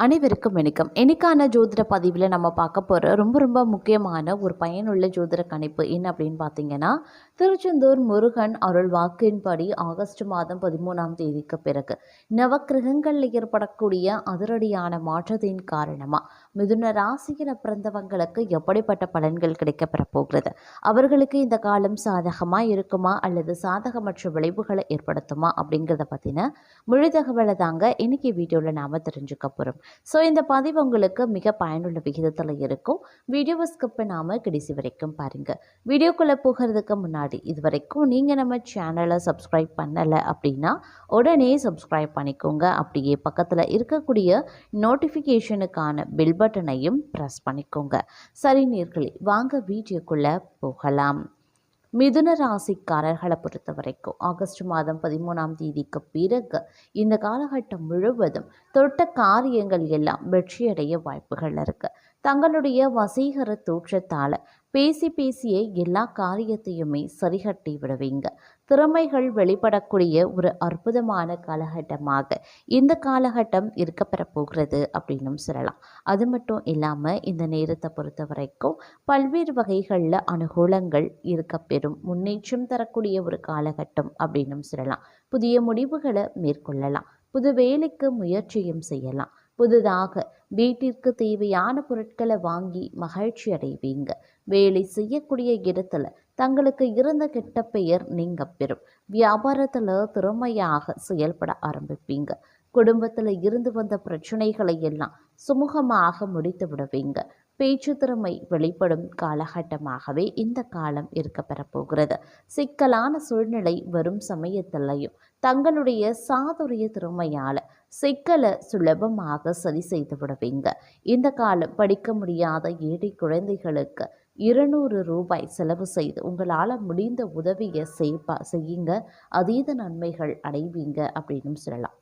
அனைவருக்கும் வணக்கம். இன்னைக்கான ஜோதிட பதிவில் நம்ம பார்க்க போகிற ரொம்ப ரொம்ப முக்கியமான ஒரு பயனுள்ள ஜோதிட கணிப்பு என்ன அப்படின்னு பார்த்தீங்கன்னா திருச்செந்தூர் முருகன் அருள் வாக்கின்படி ஆகஸ்ட் மாதம் பதிமூணாம் தேதிக்கு பிறகு நவக்கிரகங்களில் ஏற்படக்கூடிய அதிரடியான மாற்றத்தின் காரணமாக மிதுன ராசியில் பிறந்தவங்களுக்கு எப்படிப்பட்ட பலன்கள் கிடைக்கப்பெற போகிறது? அவர்களுக்கு இந்த காலம் சாதகமாக இருக்குமா? அல்லது சாதகமற்ற விளைவுகளை ஏற்படுத்துமா? அப்படிங்கிறத பற்றின முழு தகவலை தாங்க இன்னைக்கு வீடியோவில் நாம் தெரிஞ்சுக்க போகிறோம் ஸோ இந்த பதிவு உங்களுக்கு மிக பயனுள்ள விகிதத்தில் இருக்கும். வீடியோவை ஸ்கிப் பண்ணாமல் கடைசி வரைக்கும் பாருங்கள் வீடியோக்குள்ளே போகிறதுக்கு முன்னாடி இது வரைக்கும் நீங்கள் நம்ம சேனலை சப்ஸ்கிரைப் பண்ணலை அப்படின்னா உடனே சப்ஸ்கிரைப் பண்ணிக்கோங்க. அப்படியே பக்கத்தில் இருக்கக்கூடிய நோட்டிஃபிகேஷனுக்கான பில் பட்டனையும் ப்ரெஸ் பண்ணிக்கோங்க. சரி நேர்களே வாங்க வீடியோக்குள்ளே போகலாம். மிதுன ராசிக்காரர்களை பொறுத்த வரைக்கும் ஆகஸ்ட் மாதம் பதிமூணாம் தேதிக்கு பிறகு இந்த காலகட்டம் முழுவதும் தொட்ட காரியங்கள் எல்லாம் வெற்றியடைய வாய்ப்புகள் இருக்குது தங்களுடைய வசீகர தோற்றத்தால் பேசி பேசியே எல்லா காரியத்தையுமே சரிகட்டி விடுவீங்க. திறமைகள் வெளிப்படக்கூடிய ஒரு அற்புதமான காலகட்டமாக இந்த காலகட்டம் இருக்கப்பெற போகிறது அப்படின்னும் சொல்லலாம். அது மட்டும் இல்லாமல் இந்த நேரத்தை பொறுத்த வரைக்கும் பல்வேறு வகைகளில் அனுகூலங்கள் இருக்கப்பெறும் முன்னேற்றம் தரக்கூடிய ஒரு காலகட்டம் அப்படின்னும் சொல்லலாம். புதிய முடிவுகளை மேற்கொள்ளலாம். புது வேலைக்கு முயற்சியும் செய்யலாம். புதிதாக வீட்டிற்கு தேவையான பொருட்களை வாங்கி மகிழ்ச்சி அடைவீங்க. வேலை செய்யக்கூடிய இடத்துல தங்களுக்கு இருந்த கெட்ட பெயர் நீங்க பெறும். வியாபாரத்தில் திறமையாக செயல்பட ஆரம்பிப்பீங்க. குடும்பத்தில் இருந்து வந்த பிரச்சனைகளை எல்லாம் சுமூகமாக முடித்து விடுவீங்க. பேச்சு திறமை வெளிப்படும் காலகட்டமாகவே இந்த காலம் இருக்க பெறப்போகிறது சிக்கலான சூழ்நிலை வரும் சமயத்திலையும் தங்களுடைய சாதுரிய திறமையால் சிக்கலை சுலபமாக சரி செய்து விடுவீங்க. இந்த காலம் படிக்க முடியாத ஏழை குழந்தைகளுக்கு இருநூறு ரூபாய் செலவு செய்து உங்களால் முடிந்த உதவியை செய்ப்பா செய்யுங்க. அதீத நன்மைகள் அடைவீங்க அப்படின்னு சொல்லலாம்.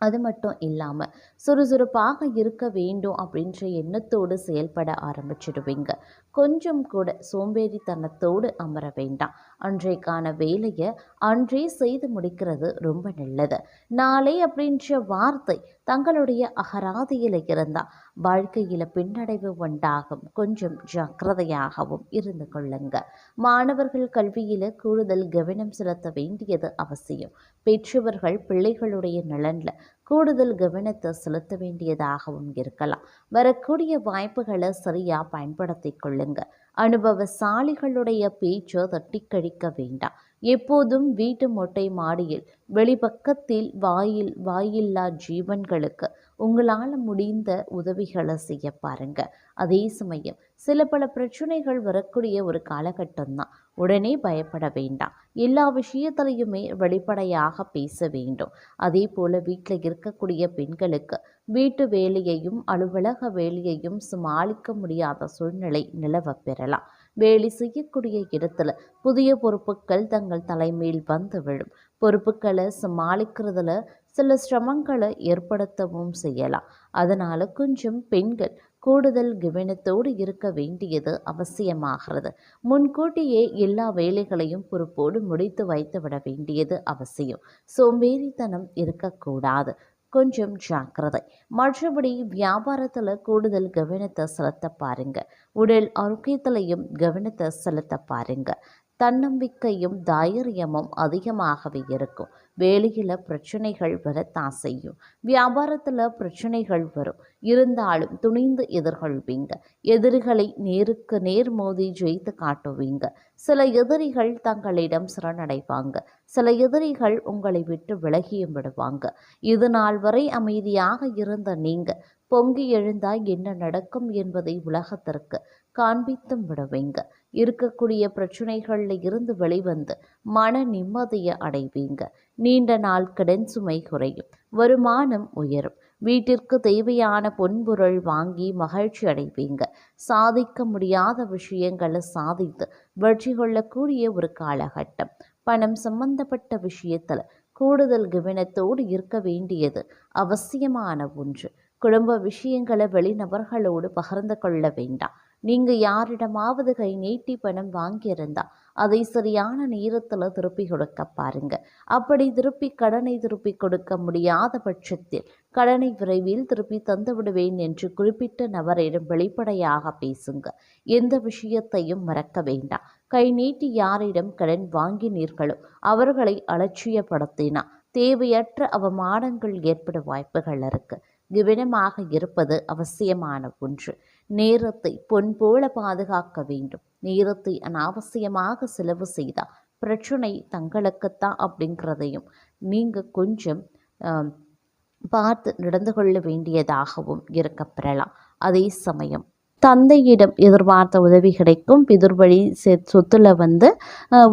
அது மட்டும் இல்லாமல் சுறுசுறுப்பாக இருக்க வேண்டும் அப்படின்ற எண்ணத்தோடு செயல்பட ஆரம்பிச்சிடுவீங்க. கொஞ்சம் கூட சோம்பேறித்தனத்தோடு அமர வேண்டாம். அன்றைக்கான வேலையை அன்றே செய்து முடிக்கிறது ரொம்ப நல்லது. நாளை அப்படின்ற வார்த்தை தங்களுடைய அகராதியில் இருந்தால் வாழ்க்கையில் பின்னடைவு உண்டாகும். கொஞ்சம் ஜாக்கிரதையாகவும் இருந்து கொள்ளுங்க. மாணவர்கள் கல்வியில் கூடுதல் கவனம் செலுத்த வேண்டியது அவசியம். பெற்றவர்கள் பிள்ளைகளுடைய நலனில் கூடுதல் கவனத்தை செலுத்த வேண்டியதாகவும் இருக்கலாம். வரக்கூடிய வாய்ப்புகளை சரியாக பயன்படுத்தி கொள்ளுங்க. அனுபவசாலிகளுடைய பேச்சை தட்டி கழிக்க வேண்டாம். எப்போதும் வீட்டு மொட்டை மாடியில் வெளிப்பக்கத்தில் வாயில் வாயில்லா ஜீவன்களுக்கு உங்களால் முடிந்த உதவிகளை செய்ய பாருங்க. அதே சமயம் சில பல பிரச்சனைகள் வரக்கூடிய ஒரு காலகட்டம் தான் உடனே பயப்பட வேண்டாம். எல்லா விஷயத்திலையுமே வெளிப்படையாக பேச வேண்டும். அதே போல் வீட்டில் இருக்கக்கூடிய பெண்களுக்கு வீட்டு வேலையையும் அலுவலக வேலையையும் சமாளிக்க முடியாத சூழ்நிலை நிலவ பெறலாம். வேலை செய்யக்கூடிய இடத்துல புதிய பொறுப்புகள் தங்கள் தலைமையில் வந்து விழும். பொறுப்புகளை சமாளிக்கிறதுல சில சிரமங்களை ஏற்படுத்தவும் செய்யலாம். அதனால் கொஞ்சம் பெண்கள் கூடுதல் கவனத்தோடு இருக்க வேண்டியது அவசியமாகிறது. முன்கூட்டியே எல்லா வேலைகளையும் பொறுப்போடு முடித்து வைத்து விட வேண்டியது அவசியம். சோம்பேறித்தனம் இருக்கக்கூடாது. கொஞ்சம் ஜாக்கிரதை. மற்றபடி வியாபாரத்தில் கூடுதல் கவனத்தை செலுத்த பாருங்க. உடல் ஆரோக்கியத்திலையும் கவனத்தை செலுத்த பாருங்க. தன்னம்பிக்கையும் தைரியமும் அதிகமாகவே இருக்கும். வேலையில் பிரச்சனைகள் வரத்தான் செய்யும். வியாபாரத்தில் பிரச்சனைகள் வரும். இருந்தாலும் துணிந்து எதிர்கொள்வீங்க. எதிரிகளை நேருக்கு நேர் மோதி ஜெயித்து காட்டுவீங்க. சில எதிரிகள் தங்களிடம் சரணடைவாங்க. சில எதிரிகள் உங்களை விட்டு விலகியும் விடுவாங்க. இது நாள் வரை அமைதியாக இருந்த நீங்க பொங்கி எழுந்தால் என்ன நடக்கும் என்பதை உலகத்திற்கு காண்பித்தும் விடுவீங்க. இருக்கக்கூடிய பிரச்சனைகளில் இருந்து வெளிவந்து மன நிம்மதியை அடைவீங்க. நீண்ட நாள் கடன் சுமை குறையும். வருமானம் உயரும். வீட்டிற்கு தேவையான பொன்பொருள் வாங்கி மகிழ்ச்சி அடைவீங்க. சாதிக்க முடியாத விஷயங்களை சாதித்து வெற்றி கொள்ளக்கூடிய ஒரு காலகட்டம். பணம் சம்பந்தப்பட்ட விஷயத்தில் கூடுதல் கவனத்தோடு இருக்க வேண்டியது அவசியமான ஒன்று. குடும்ப விஷயங்களை வெளிநபர்களோடு பகிர்ந்து கொள்ள வேண்டாம். நீங்கள் யாரிடமாவது கை நீட்டி பணம் வாங்கியிருந்தா அதை சரியான நேரத்தில் திருப்பி கொடுக்க பாருங்க. அப்படி திருப்பி கடனை திருப்பி கொடுக்க முடியாத பட்சத்தில் கடனை விரைவில் திருப்பி தந்து விடுவேன் என்று குறிப்பிட்ட நபரிடம் வெளிப்படையாக பேசுங்க. எந்த விஷயத்தையும் மறக்க வேண்டாம். கை நீட்டி யாரிடம் கடன் வாங்கினீர்களோ அவர்களை அலட்சியப்படுத்தினா தேவையற்ற அவமானங்கள் ஏற்பட வாய்ப்புகள் இருக்கு. கவனமாக இருப்பது அவசியமான ஒன்று. நேரத்தை பொன் போல பாதுகாக்க வேண்டும். நேரத்தை அனாவசியமாக செலவு செய்தால் பிரச்சனை தங்களுக்குத்தான் அப்படிங்கிறதையும் நீங்கள் கொஞ்சம் பார்த்து நடந்து கொள்ள வேண்டியதாகவும் இருக்கப்பெறலாம். அதே சமயம் தந்தையிடம் எதிர்பார்த்த உதவி கிடைக்கும். பிதிர்வழி சொத்துல வந்து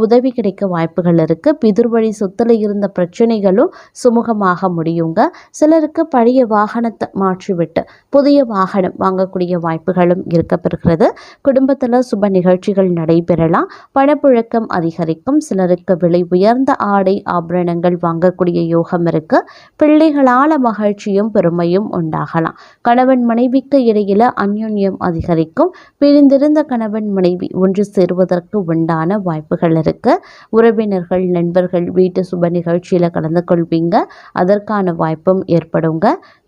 உதவி கிடைக்க வாய்ப்புகள் இருக்குது பிதிர்வழி சொத்துல இருந்த பிரச்சனைகளும் சுமூகமாக முடியுங்க. சிலருக்கு பழைய வாகனத்தை மாற்றிவிட்டு புதிய வாகனம் வாங்கக்கூடிய வாய்ப்புகளும் இருக்கப்பெறுகிறது குடும்பத்தில் சுப நிகழ்ச்சிகள் நடைபெறலாம். பணப்புழக்கம் அதிகரிக்கும். சிலருக்கு விலை உயர்ந்த ஆடை ஆபரணங்கள் வாங்கக்கூடிய யோகம் இருக்கு. பிள்ளைகளால் மகிழ்ச்சியும் பெருமையும் உண்டாகலாம். கணவன் மனைவிக்கு இடையில அந்யோன்யம் அதிகரிக்கும். பிரிந்திருந்த கணவன் மனைவி ஒன்று சேருவதற்கு உண்டான வாய்ப்புகள் இருக்கு. உறவினர்கள் நண்பர்கள் வீட்டு சுப நிகழ்ச்சியில் கலந்து கொள்வீங்க. அதற்கான வாய்ப்பும் ஏற்படுங்க.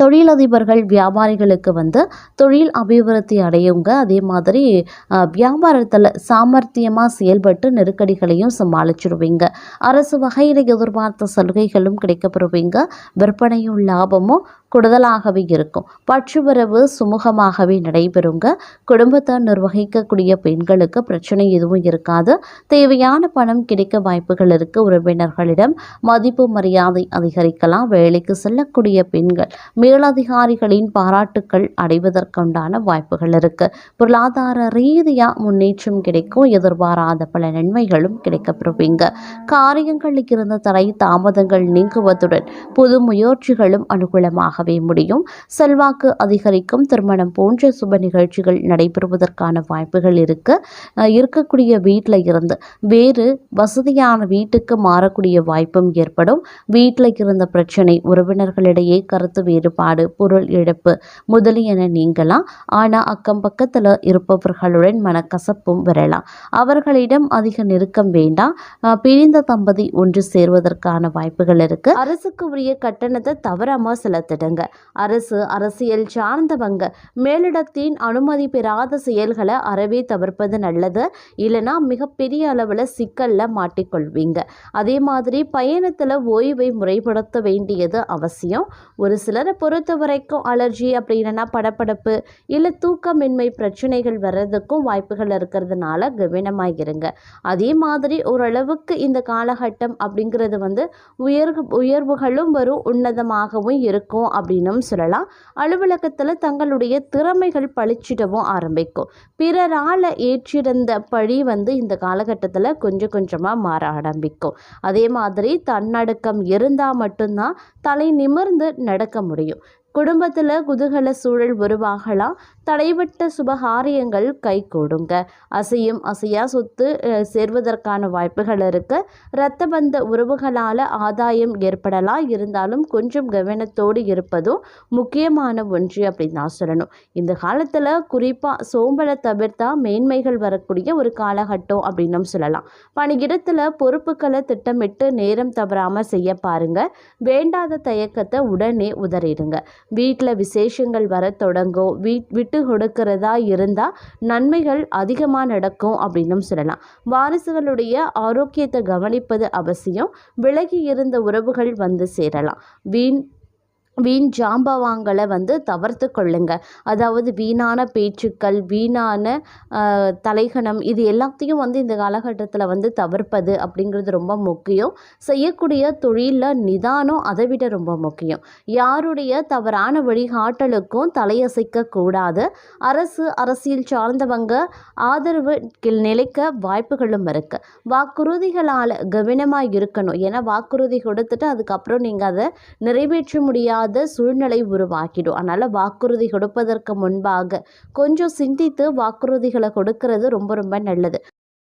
தொழிலதிபர்கள் வியாபாரிகளுக்கு வந்து தொழில் அபிவிருத்தி அடையுங்க. அதே மாதிரி வியாபாரத்தில் சாமர்த்தியமாக செயல்பட்டு நெருக்கடிகளையும் சமாளிச்சிடுவீங்க அரசு வகையில் எதிர்பார்த்த சலுகைகளும் கிடைக்கப்பெறுவீங்க. விற்பனையும் லாபமும் கூடுதலாகவே இருக்கும். பற்றுவரவு சுமூகமாகவே நடைபெறுங்க. குடும்பத்தை நிர்வகிக்கக்கூடிய பெண்களுக்கு பிரச்சனை எதுவும் இருக்காது. தேவையான பணம் கிடைக்க வாய்ப்புகள் இருக்கு. உறவினர்களிடம் மதிப்பு மரியாதை அதிகரிக்கலாம். வேலைக்கு செல்லக்கூடிய பெண்கள் மேலதிகாரிகளின் பாராட்டுக்கள் அடைவதற்குண்டான வாய்ப்புகள் இருக்கு. பொருளாதார ரீதியாக முன்னேற்றம் கிடைக்கும். எதிர்பாராத பல நன்மைகளும் கிடைக்கப்பெறுவீங்க. காரியங்களில் இருந்த தடை தாமதங்கள் நீங்குவதுடன் புது முயற்சிகளும் அனுகூலமாக அனுகூலமாகவே முடியும். செல்வாக்கு அதிகரிக்கும். திருமணம் போன்ற சுப நிகழ்ச்சிகள் நடைபெறுவதற்கான வாய்ப்புகள் இருக்கு. இருக்கக்கூடிய வீட்டில் இருந்து வேறு வசதியான வீட்டுக்கு மாறக்கூடிய வாய்ப்பும் ஏற்படும். வீட்டில் இருந்த பிரச்சனை உறவினர்களிடையே கருத்து வேறுபாடு பொருள் இழப்பு முதலியன நீங்கலாம். ஆனால் அக்கம் பக்கத்தில் இருப்பவர்களுடன் மனக்கசப்பும் வரலாம். அவர்களிடம் அதிக நெருக்கம் வேண்டாம். பிரிந்த தம்பதி ஒன்று சேர்வதற்கான வாய்ப்புகள் இருக்கு. அரசுக்கு உரிய கட்டணத்தை தவறாம செலுத்திடுங்க. அரசு அரசியல் சார்ந்தவங்க மேலிடத்தின் அனுமதி பெறாத செயல்களை அறவே தவிர்ப்பது நல்லது. இல்லைன்னா மிகப்பெரிய அளவில் சிக்கலில் மாட்டிக்கொள்வீங்க. அதே மாதிரி பயணத்தில் ஓய்வை முறைப்படுத்த வேண்டியது அவசியம். ஒரு சிலரை பொறுத்த வரைக்கும் அலர்ஜி அப்படின்னா படப்படப்பு இல்லை தூக்கமின்மை பிரச்சனைகள் வர்றதுக்கும் வாய்ப்புகள் இருக்கிறதுனால கவனமாக இருங்க அதே மாதிரி ஓரளவுக்கு இந்த காலகட்டம் அப்படிங்கிறது வந்து உயர் உயர்வுகளும் வரும் உன்னதமாகவும் இருக்கும் அப்படின்னும் சொல்லலாம். அலுவலகத்தில் தங்களுடைய திறமைகள் பளிச்சிடவும் ஆரம்பிக்கும். பிறரால் ஏற்றிருந்த பழி வந்து இந்த காலகட்டத்தில் கொஞ்சம் கொஞ்சமாக மாற ஆரம்பிக்கும். அதே மாதிரி தன்னடக்கம் இருந்தால் மட்டும்தான் தலை நிமிர்ந்து நடக்க முடியும். குடும்பத்தில் குதூகல சூழல் உருவாகலாம் தடைபட்ட சுபகாரியங்கள் கைகூடுங்க. அசையும் அசையா சொத்து சேர்வதற்கான வாய்ப்புகள் இருக்கு. இரத்த பந்த உறவுகளால் ஆதாயம் ஏற்படலாம் இருந்தாலும் கொஞ்சம் கவனத்தோடு இருப்பதும் முக்கியமான ஒன்று அப்படின்னு தான் சொல்லணும். இந்த காலத்தில் குறிப்பாக சோம்பலை தவிர்த்தா மேன்மைகள் வரக்கூடிய ஒரு காலகட்டம் அப்படின்னும் சொல்லலாம். பணியிடத்தில் பொறுப்புகளை திட்டமிட்டு நேரம் தவறாமல் செய்ய பாருங்க. வேண்டாத தயக்கத்தை உடனே உதறிடுங்க. வீட்டில் விசேஷங்கள் வர தொடங்கும். வீட் விட்டு கொடுக்கிறதா இருந்தால் நன்மைகள் அதிகமாக நடக்கும் அப்படின்னும் சொல்லலாம். வாரிசுகளுடைய ஆரோக்கியத்தை கவனிப்பது அவசியம். விலகி இருந்த உறவுகள் வந்து சேரலாம். வீண் வீண் ஜாம்பவாங்களை வந்து தவிர்த்து கொள்ளுங்க. அதாவது வீணான பேச்சுக்கள் வீணான தலைகணம் இது எல்லாத்தையும் வந்து இந்த காலகட்டத்தில் வந்து தவிர்ப்பது அப்படிங்கிறது ரொம்ப முக்கியம். செய்யக்கூடிய தொழிலில் நிதானம் அதை விட ரொம்ப முக்கியம். யாருடைய தவறான வழிகாட்டலுக்கும் தலையசைக்க கூடாது. அரசு அரசியல் சார்ந்தவங்க ஆதரவு கில் நிலைக்க வாய்ப்புகளும் இருக்குது வாக்குறுதிகளால் கவனமாக இருக்கணும். ஏன்னா வாக்குறுதி கொடுத்துட்டு அதுக்கப்புறம் நீங்கள் அதை நிறைவேற்ற முடியாது. சூழ்நிலை உருவாக்கிடும் அதனால் வாக்குறுதி கொடுப்பதற்கு முன்பாக கொஞ்சம் சிந்தித்து வாக்குறுதிகளை கொடுக்கறது ரொம்ப ரொம்ப நல்லது.